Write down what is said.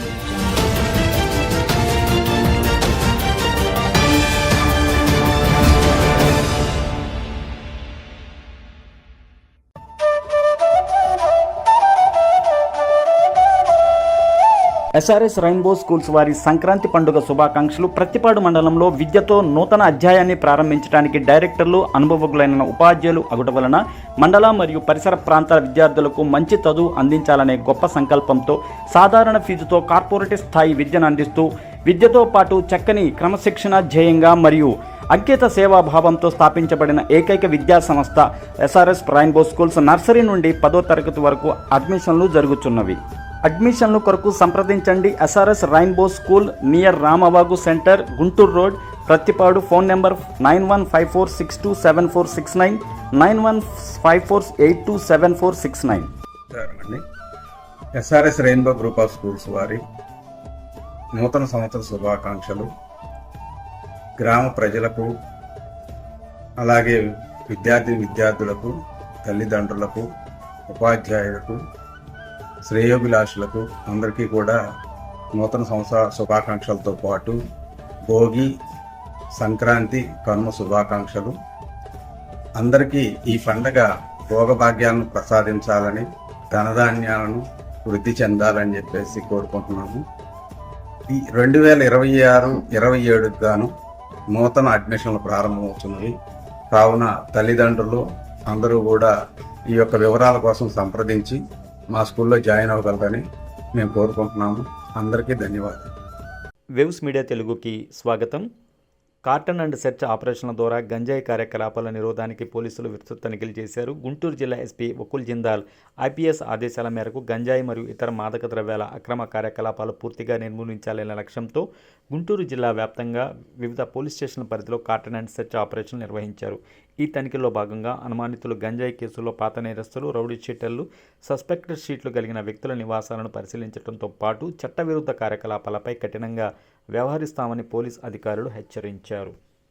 Thank you. SRS rainbow schools వారి సంక్రాంతి పండుగ శుభాకాంక్షలు. ప్రతిపాడు మండలంలో విద్యతో నూతన అధ్యాయాన్ని ప్రారంభించడానికి డైరెక్టర్లు అనుభవజ్ఞులైన ఉపాధ్యాయులు అగుట వలన మండల మరియు పరిసర ప్రాంతాల విద్యార్థులకు మంచి చదువు అందించాలనే గొప్ప సంకల్పంతో సాధారణ ఫీజుతో కార్పొరేట్ స్థాయి విద్యను అందిస్తూ విద్యతో పాటు చక్కని క్రమశిక్షణ ధ్యేయంగా మరియు అంకిత సేవాభావంతో స్థాపించబడిన ఏకైక విద్యా సంస్థ ఎస్ఆర్ఎస్ రైన్బో స్కూల్స్ నర్సరీ నుండి పదో తరగతి వరకు అడ్మిషన్లు జరుగుతున్నవి. అడ్మిషన్ల కొరకు సంప్రదించండి. SRS rainbow school near Ramabagu centre Guntur road. Prathipadu phone number nine one five four six two seven four six nine nine one five four eight two seven four six nine. SRS rainbow group of schools వారి నూతన సంవత్సర శుభాకాంక్షలు. గ్రామ ప్రజలకు అలాగే విద్యార్థి విద్యార్థులకు తల్లిదండ్రులకు ఉపాధ్యాయులకు శ్రేయోభిలాషులకు అందరికీ కూడా నూతన సంవత్సర శుభాకాంక్షలతో పాటు భోగి సంక్రాంతి కనుమ శుభాకాంక్షలు. అందరికీ ఈ పండగ భోగభాగ్యాలను ప్రసాదించాలని ధనధాన్యాలను వృద్ధి చెందాలని చెప్పేసి కోరుకుంటున్నాము. ఈ రెండు వేల ఇరవై ఆరు ఇరవై ఏడుకు గాను నూతన అడ్మిషన్లు ప్రారంభమవుతున్నవి. కావున తల్లిదండ్రులు అందరూ కూడా ఈ యొక్క వివరాల కోసం సంప్రదించి మా స్కూల్లో జాయిన్ అవ్వగలరని మేము కోరుకుంటున్నాము. అందరికీ ధన్యవాదాలు. వెవ్స్ మీడియా తెలుగుకి స్వాగతం. కార్టన్ అండ్ సెర్చ్ ఆపరేషన్ల ద్వారా గంజాయి కార్యకలాపాల నిరోధానికి పోలీసులు విస్తృత తనిఖీలు చేశారు. గుంటూరు జిల్లా ఎస్పీ వకుల్ జిందాల్ ఐపీఎస్ ఆదేశాల మేరకు గంజాయి మరియు ఇతర మాదక ద్రవ్యాల అక్రమ కార్యకలాపాలు పూర్తిగా నిర్మూలించాలనే లక్ష్యంతో గుంటూరు జిల్లా వ్యాప్తంగా వివిధ పోలీస్ స్టేషన్ల పరిధిలో కార్టన్ అండ్ సెర్చ్ ఆపరేషన్ నిర్వహించారు. ఈ తనిఖీల్లో భాగంగా అనుమానితులు గంజాయి కేసులో పాత నేరస్తులు రౌడీ షీటర్లు సస్పెక్టెడ్ షీట్లు కలిగిన వ్యక్తుల నివాసాలను పరిశీలించడంతో పాటు చట్టవిరుద్ధ కార్యకలాపాలపై కఠినంగా వ్యవహరిస్తామని పోలీస్ అధికారులు హెచ్చరించారు.